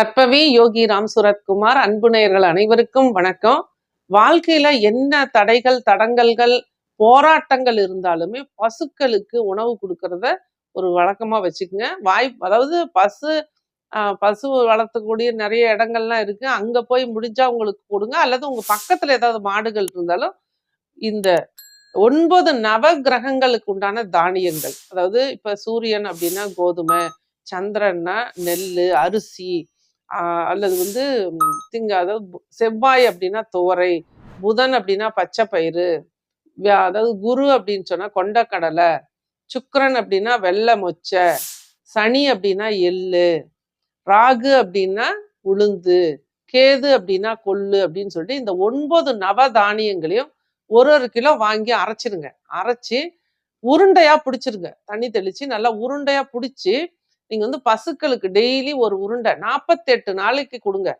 நற்பவி யோகி ராம் சுரத்குமார் அன்பு நேயர்கள் அனைவருக்கும் வணக்கம். வாழ்க்கையில என்ன தடைகள் தடங்கல்கள் போராட்டங்கள் இருந்தாலுமே பசுக்களுக்கு உணவு கொடுக்கறத ஒரு வழக்கமா வச்சுக்கோங்க. வாய் அதாவது பசு பசு வளர்த்தக்கூடிய நிறைய இடங்கள்லாம் இருக்கு. அங்க போய் முடிஞ்சா உங்களுக்கு கொடுங்க. அல்லது உங்க பக்கத்துல ஏதாவது மாடுகள் இருந்தாலும் இந்த ஒன்பது நவ கிரகங்களுக்கு உண்டான தானியங்கள். அதாவது இப்ப சூரியன் அப்படின்னா கோதுமை சந்திரன்னா நெல் அரிசி அல்லது வந்து திங்க அதாவது செவ்வாய் அப்படின்னா துவரை புதன் அப்படின்னா பச்சை பயிறு அதாவது குரு அப்படின்னு சொன்னா கொண்டக்கடலை சுக்கரன் அப்படின்னா வெள்ளை மொச்சை சனி அப்படின்னா எள்ளு ராகு அப்படின்னா உளுந்து கேது அப்படின்னா கொள்ளு அப்படின்னு சொல்லிட்டு இந்த ஒன்பது நவ தானியங்களையும் ஒரு ஒரு கிலோ வாங்கி அரைச்சிருங்க. அரைச்சி உருண்டையா பிடிச்சிருங்க. தண்ணி தெளிச்சு நல்லா உருண்டையா பிடிச்சி நீங்க வந்து பசுக்களுக்கு டெய்லி ஒரு உருண்டை நாற்பத்தெட்டு நாளைக்கு கொடுங்க.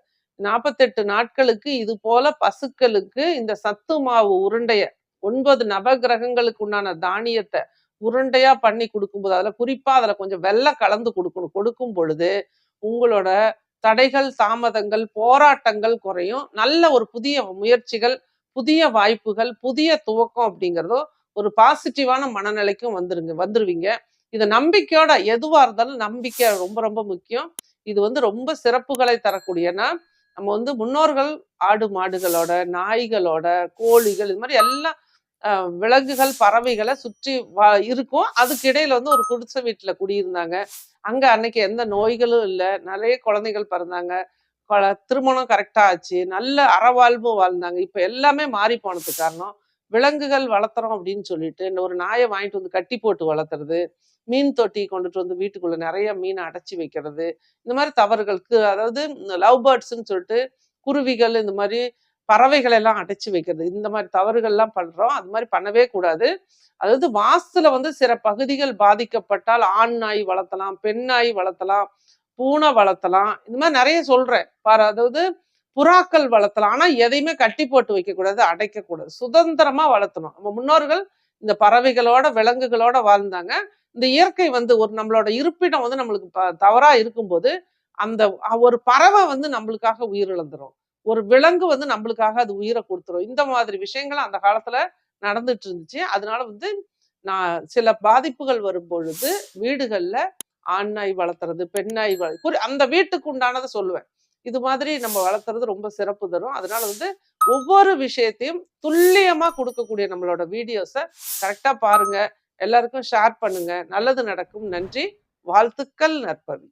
நாற்பத்தெட்டு நாட்களுக்கு இது போல பசுக்களுக்கு இந்த சத்து மாவு உருண்டைய ஒன்பது நவகிரகங்களுக்கு உண்டான தானியத்தை உருண்டையா பண்ணி கொடுக்கும்போது அதுல குறிப்பா அதுல கொஞ்சம் வெள்ளை கலந்து கொடுக்கணும். கொடுக்கும் பொழுது உங்களோட தடைகள் தாமதங்கள் போராட்டங்கள் குறையும். நல்ல ஒரு புதிய முயற்சிகள் புதிய வாய்ப்புகள் புதிய துவக்கம் அப்படிங்கிறதோ ஒரு பாசிட்டிவான மனநிலைக்கும் வந்துருங்க வந்துருவீங்க. இது நம்பிக்கையோட எதுவா இருந்தாலும் நம்பிக்கை ரொம்ப ரொம்ப முக்கியம். இது வந்து ரொம்ப சிறப்புகளை தரக்கூடியனா நம்ம வந்து முன்னோர்கள் ஆடு மாடுகளோட நாய்களோட கோழிகள் இது மாதிரி எல்லாம் விலங்குகள் பறவைகளை சுற்றி வா- இருக்கும். அதுக்கு இடையில வந்து ஒரு குடிசை வீட்டுல குடியிருந்தாங்க. அங்க அன்னைக்கு எந்த நோய்களும் இல்லை. நிறைய குழந்தைகள் பிறந்தாங்க. திருமணம் கரெக்டா ஆச்சு. நல்ல அறவாழ்வும் வாழ்ந்தாங்க. இப்ப எல்லாமே மாறி போனதுக்கு காரணம் விலங்குகள் வளர்த்துறோம் அப்படின்னு சொல்லிட்டு இந்த ஒரு நாயை வாங்கிட்டு வந்து கட்டி போட்டு வளர்த்துறது மீன் தொட்டி கொண்டுட்டு வந்து வீட்டுக்குள்ள நிறைய மீனை அடைச்சி வைக்கிறது இந்த மாதிரி தவறுகளுக்கு அதாவது லவ் பேர்ட்ஸ்ன்னு சொல்லிட்டு குருவிகள் இந்த மாதிரி பறவைகள் எல்லாம் அடைச்சி வைக்கிறது இந்த மாதிரி தவறுகள்லாம் பண்றோம் அது மாதிரி பண்ணவே கூடாது. அதாவது வாஸ்துல வந்து சில பகுதிகள் பாதிக்கப்பட்டால் ஆண் நாய் வளர்த்தலாம் பெண் நாய் வளர்த்தலாம் பூனை வளர்த்தலாம் இந்த மாதிரி நிறைய சொல்றேன். பாரு அதாவது புறாக்கள் வளர்த்தலாம். ஆனால் எதையுமே கட்டி போட்டு வைக்கக்கூடாது அடைக்கக்கூடாது சுதந்திரமாக சுதந்திரமா வளர்த்தணும். நம்ம முன்னோர்கள் இந்த பறவைகளோட விலங்குகளோட வாழ்ந்தாங்க. இந்த இயற்கை வந்து ஒரு நம்மளோட இருப்பிடம் வந்து நம்மளுக்கு ப- இருக்கும்போது அந்த ஒரு பறவை வந்து நம்மளுக்காக உயிரிழந்துரும். ஒரு விலங்கு வந்து நம்மளுக்காக அது உயிரை கொடுத்துரும். இந்த மாதிரி விஷயங்கள் அந்த காலத்துல நடந்துட்டு இருந்துச்சு. அதனால வந்து நான் சில பாதிப்புகள் வரும் பொழுது வீடுகள்ல ஆண் நாய் வளர்த்துறது பெண் நாய் வள குறி- அந்த வீட்டுக்கு உண்டானதை சொல்லுவேன். இது மாதிரி நம்ம வளர்த்துறது ரொம்ப சிறப்பு தரும். அதனால வந்து ஒவ்வொரு விஷயத்தையும் துல்லியமா கொடுக்கக்கூடிய நம்மளோட வீடியோஸை கரெக்டா பாருங்க. எல்லாருக்கும் ஷேர் பண்ணுங்க. நல்லது நடக்கும். நன்றி. வாழ்த்துக்கள் நற்பவி.